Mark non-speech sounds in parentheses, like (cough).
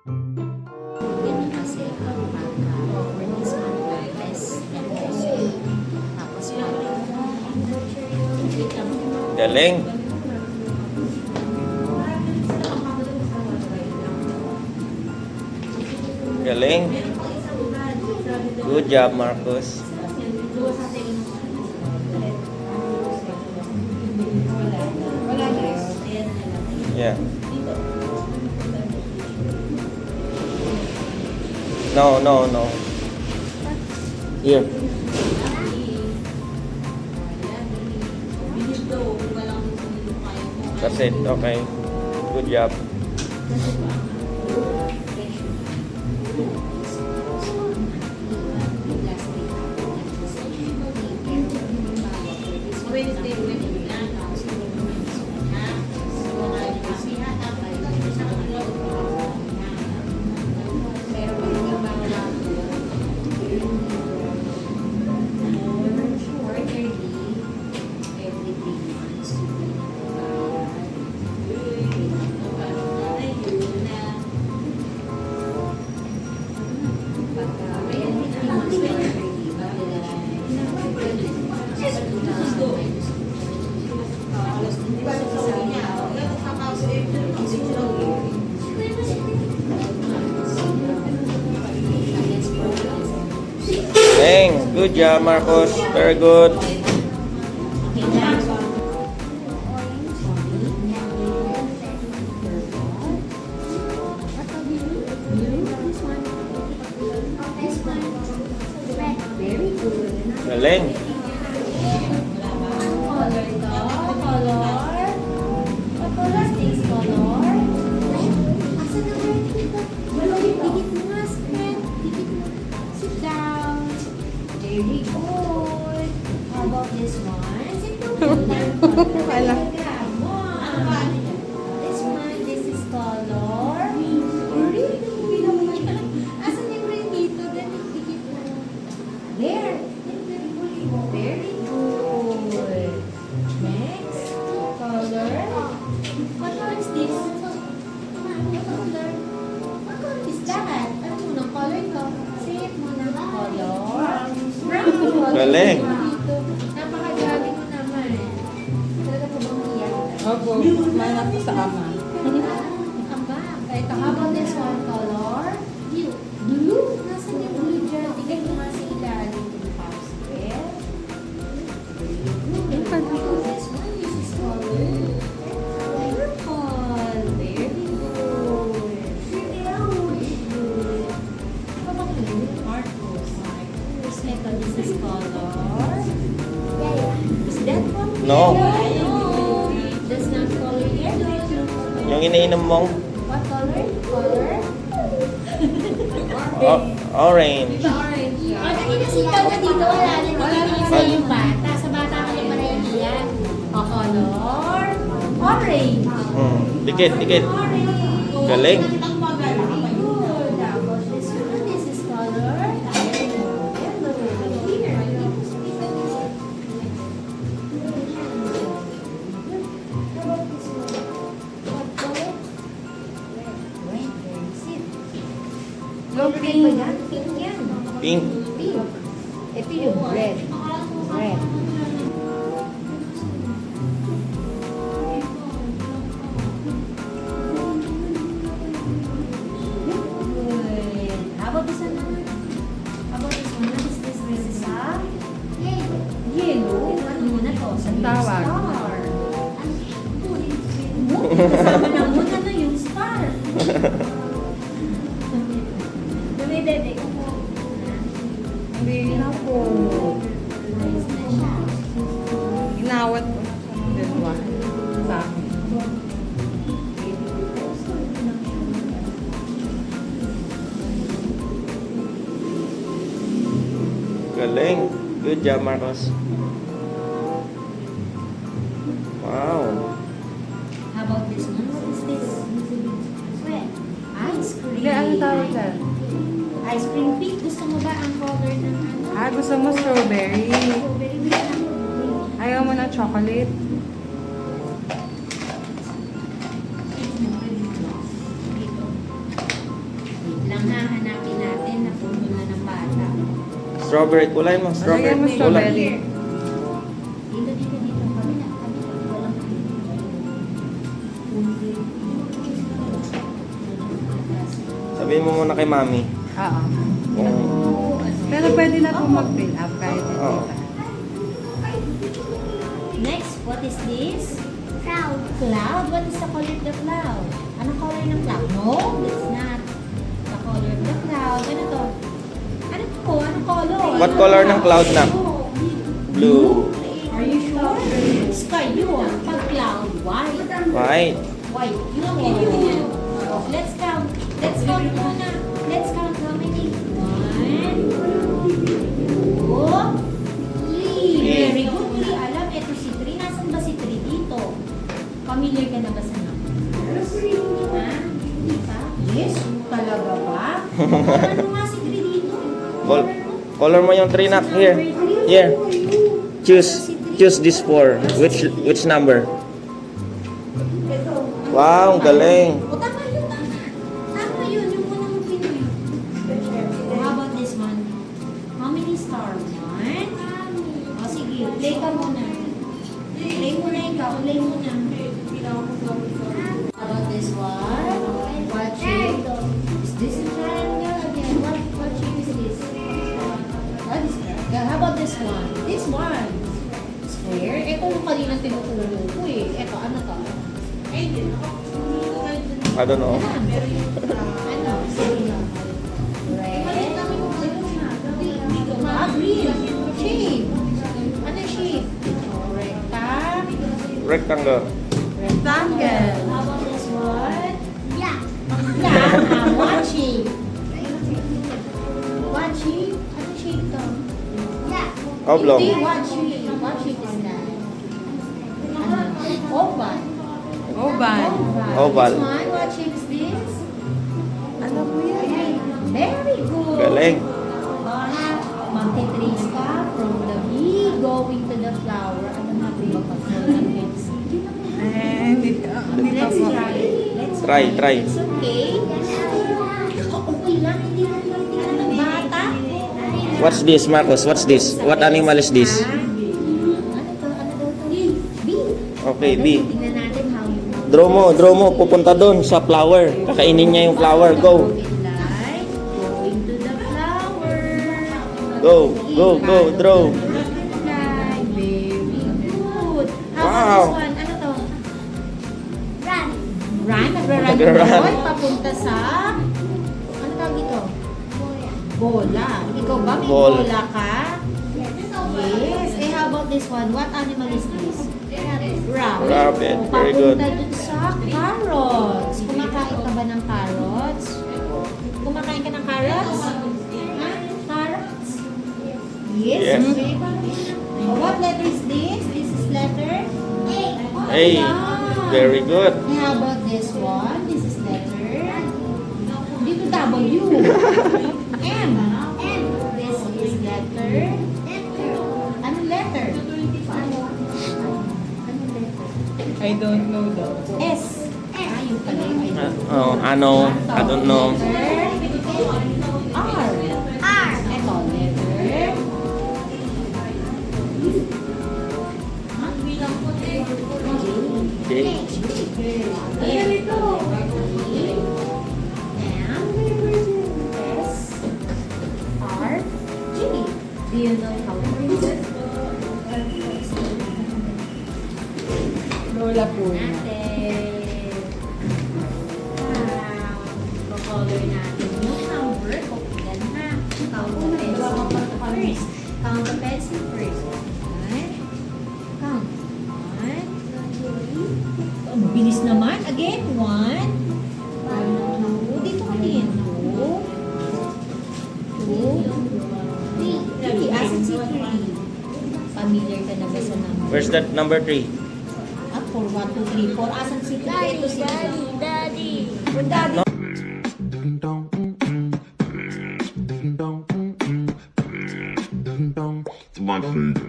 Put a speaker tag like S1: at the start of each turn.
S1: Ganun kasi ang.
S2: Galing. Galing. Good job, Marcos. Yeah. No, no, no. Here. That's it. Okay. Good job.
S1: Wednesday,
S2: Good job, Marcos. Very good.
S1: Good.
S2: Galing.
S1: Very good. How about this one? (laughs)
S2: Galing.
S1: Napakagaling mo naman. Talaga po bang iyak?
S3: Opo, manap sa ama.
S1: Ito, this is color. Is that one
S2: No.
S1: yellow? That's not color yellow.
S2: Yung iniinom mong
S1: What color? Color?
S2: o- orange.
S1: Orange. O, nakinasitaw na dito. Wala na. Nakikinig sa yung bata. Sa bata ka na pala yung iyan. O, color? Orange.
S2: Hmm. Dikit, dikit.
S1: Orange.
S2: Galing.
S1: Red
S3: pink.
S1: ba yan? Pink yan.
S2: Pink.
S1: Pink. Ito yung red. Red. Good. How (laughs)
S3: Hindi na po. Inawat ko. Dalawa. Sa akin.
S2: Galing. Good job, Marcos. Wow.
S1: How about this one? What is this? Well, ice cream.
S3: Hindi, ano tawag dyan?
S1: ice cream. Pink, gusto mo ba ang color ng ano?
S3: Ah, gusto mo strawberry.
S1: Ano?
S3: Ayaw mo na chocolate?
S1: Dito. Wait lang natin na puno na ng.
S2: Strawberry. Kulay mo. Ano strawberry.
S3: Lagyan mo strawberry. Kulay.
S1: Dito, dito, dito. Kabila, kabila.
S2: Sabihin mo muna kay mami.
S3: Oo.
S2: Kung
S3: Pero pwede na po mag-fill up kahit hindi
S2: Oo.
S3: pa.
S1: Next, what is this? Cloud. Cloud? What is the color of the cloud? Anong color ng cloud? No, that's not the color of the cloud. Ano to? Ano to? Anong color?
S2: What color ng cloud na? Blue.
S1: Are you sure? Sky yun. Pag cloud, white.
S2: White.
S1: White. Yun. Oh, let's count. Let's count muna. Let's count two, three. Very good. Three. Alam, eto si Three. Nasaan ba si Three dito? Familiar ka na ba sa numbers? Ha? Hindi pa? Yes. Talaga ba? (laughs) ano nga si dito?
S2: Col color mo yung tree nak. Here. Here. Choose. Choose this four. Which which number? Wow, ang galing.
S1: O, one? This one. Square? Ito yung kanina tinuturo ko eh. Ito, ano to?
S2: I don't know.
S1: Ano? Red. Ah, green. Shape. Ano shape? Recta.
S2: Rectangle.
S3: Rectangle.
S1: How about this one? Yeah. Yeah. Ah, what
S2: Oblong.
S1: Hindi? What shape is that? Ano? Oval.
S3: Oval.
S2: Oval.
S1: This one, what shape is this?
S3: Ano po yan?
S1: Very good.
S2: Galing.
S1: Magtitrace ka from the bee going to the flower. Ano nga ba pag-small
S3: Eh,
S1: Let's try. Let's
S2: Try, try. What's this, Marcos? What's this? What animal is this? Okay,
S1: Ano,
S2: bee.
S1: Tingnan natin how you
S2: Draw mo, draw mo. Pupunta doon sa flower. Kakainin niya yung flower. Go.
S1: Like going to the flower.
S2: Go, go, go.
S1: How
S2: Wow.
S1: Ano? Run. Run? Nagra-run papunta sa... Bola. Ikaw ba may
S2: Ball.
S1: bola ka? Yes. Eh, how about this one? What animal is this? Rabbit.
S2: Rabbit.
S1: O,
S2: Very good.
S1: Papunta dun sa carrots. Kumakain ka ba ng carrots? Kumakain ka ng carrots? Ha? Carrots? Yes.
S2: Yes.
S1: Okay. Oh, What letter is this? This is letter A.
S2: A. Very good.
S1: And how about this one? This is letter. Dito W. (laughs) M. M. This is letter. Anong letter? Anong letter?
S3: I don't know daw.
S1: S. Ah, yung pala yung I don't know.
S2: Oh, ano? I don't know.
S1: R. R. Ito, letter.
S2: Okay.
S1: Here we go.
S3: Yan.
S1: natin. Ah, color natin yung number. Okay, na. Count the pencil first. Count the pencil first. One. Count. One. Ang bilis naman. Again, one. Two. Dito ka din. Two. Two. Three. Three. Asan si three? Familiar ka na ba sa number?
S2: Where's that number three?
S1: Ah, 4, 1, 2, 3, 4. Asan si Daddy? Ito si Daddy. Daddy. Oh.
S4: It's one thing.